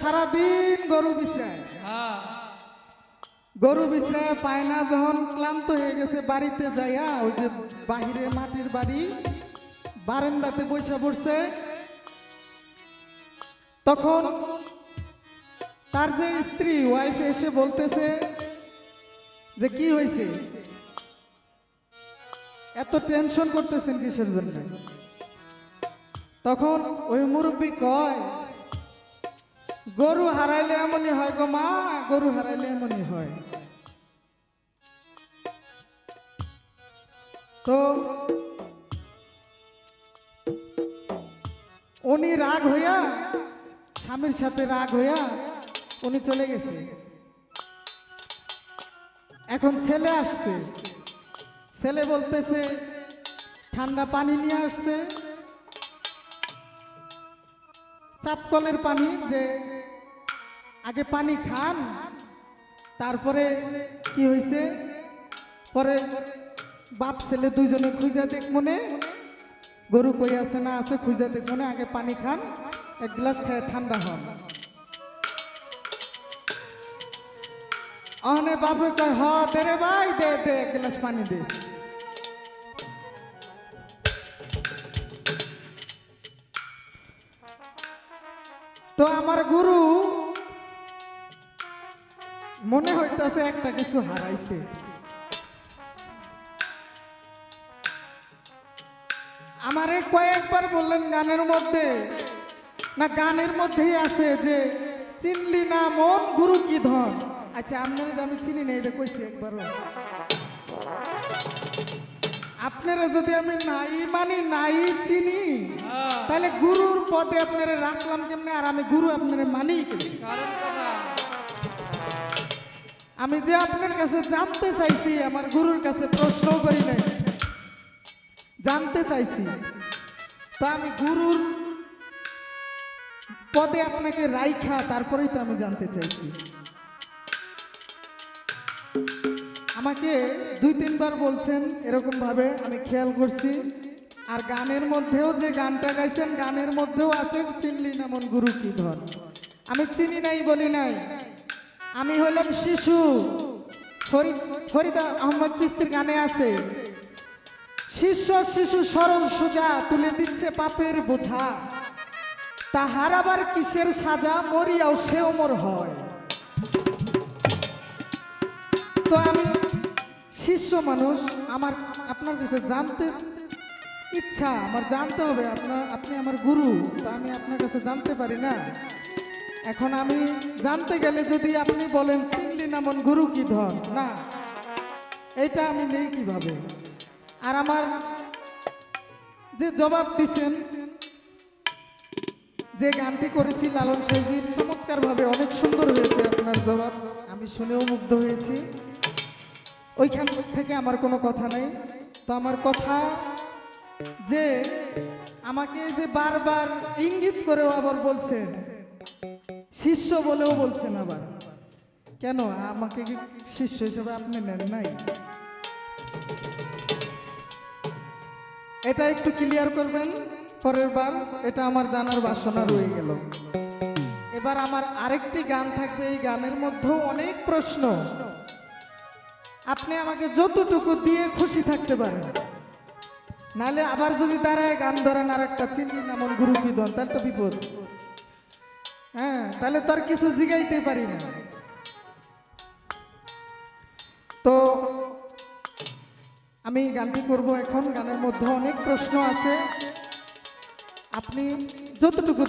সারাদিন গরু বিছরায় গরু বিছরায় পায় না, যখন ক্লান্ত হয়ে গেছে বাড়িতে যাইয়া, ওই যে বাহিরে মাটির বাড়ি, বারান্দাতে বসে পড়ছে। তখন তার যে স্ত্রী ওয়াইফ এসে বলতেছে যে, কি হয়েছে? এত টেনশন করতেছেন কিসের জন্য? তখন ওই মুরব্বী কয় গরু হারাইলে এমনই হয় গো মা, গরু হারাইলে এমনই হয়। তো উনি রাগ হইয়া, স্বামীর সাথে রাগ হইয়া উনি চলে গেছে। এখন ছেলে আসছে। ছেলে বলতেছে, ঠান্ডা পানি নিয়ে আসছে। চাপকলের পানি যে আগে পানি খান, তারপরে কি হয়েছে পরে বাপ ছেলে দুইজনে খুঁজা দেখ মনে। গরু কই আছে না আছে খুঁজা দেখ মনে, আগে পানি খান, এক গ্লাস খেয়ে ঠান্ডা হন। অনে বাপে কয়, হ, দে রে ভাই, দে দে, এক গ্লাস পানি দে। তো আমার গুরু মনে হইতাছে একটা কিছু হারাইছে। আমারে কয়েকবার বললেন গানের মধ্যে না গানের মধ্যেই আছে যে চিনলি না মন গুরু কি ধন? আচ্ছা আপনারা আমি চিনি না এটা কইছি একবারও। আপনারা যদি আমি নাই মানি নাই চিনি হ্যাঁ। তাহলে গুরুর পদে আপনারা রাখলাম কেমনে? আর আমি গুরু আপনারা মানি কেমনে? কারণ কথা। আমি যে আপনার কাছে জানতে চাইছি, আমার গুরুর কাছে প্রশ্ন করি নাই। জানতে চাইছি। তা আমি গুরুর পদে আপনাকে রাইখা, তারপরেই তো আমি জানতে চাইছি। আমাকে দুই তিনবার বলছেন এরকম ভাবে আমি খেয়াল করছি। আর গানের মধ্যেও যে গানটা গাইছেন, গানের মধ্যেও আছে চিনলি না মন গুরু কি ধর? আমি চিনি নাই, বলি নাই। আমি হলাম শিশু। ফরিদ আহমদ চিস্তির গানে আছে। শিষ্য শিশু সরল সোজা তুলে দিচ্ছে পাপের বোঝা। তাহার আবার কিসের সাজা, মরিয়াও সে অমর হয়। তো আমি শিষ্য মানুষ, আমার আপনার কাছে জানতে ইচ্ছা, আমার জানতে হবে, আপনার আপনি আমার গুরু, তো আমি আপনার কাছে জানতে পারি না। এখন আমি জানতে গেলে যদি আপনি বলেন চিনলি নামন গুরু কি ধন না। এটা আমি নেই কীভাবে? আর আমার যে জবাব দিছেন, যে গানটি করেছি লালন সাইজির চমৎকার ভাবে অনেক সুন্দর হয়েছে আপনার জবাব। আমি শুনেও মুগ্ধ হয়েছি। ওইখান থেকে আমার কোনো কথা নেই। তো আমার কথা যে আমাকে যে বারবার ইঙ্গিত করেও আবার বলছেন শিষ্য বলেও বলছেন আবার। কেন? আমাকে কি শিষ্য হিসেবে আপনি নেন নাই? এটা একটু ক্লিয়ার করবেন, পরের বার এটা আমার জানার বাসনা রয়ে গেল। এবার আমার আরেকটি গান থাকবে, এই গানের মধ্যেও অনেক প্রশ্ন। আপনি আমাকে যতটুকু দিয়ে খুশি থাকতে পারেন। নালে আবার যদি দাঁড়ায় গান ধরেন আর একটা চিনি নামন দন তাহলে তো বিপদ। হ্যাঁ। তাহলে তো আর কিছু জিগাইতে পারি না। তো আমি গানটি করব এখন। গানের মধ্যে অনেক প্রশ্ন আছে। আপনি যতটুকু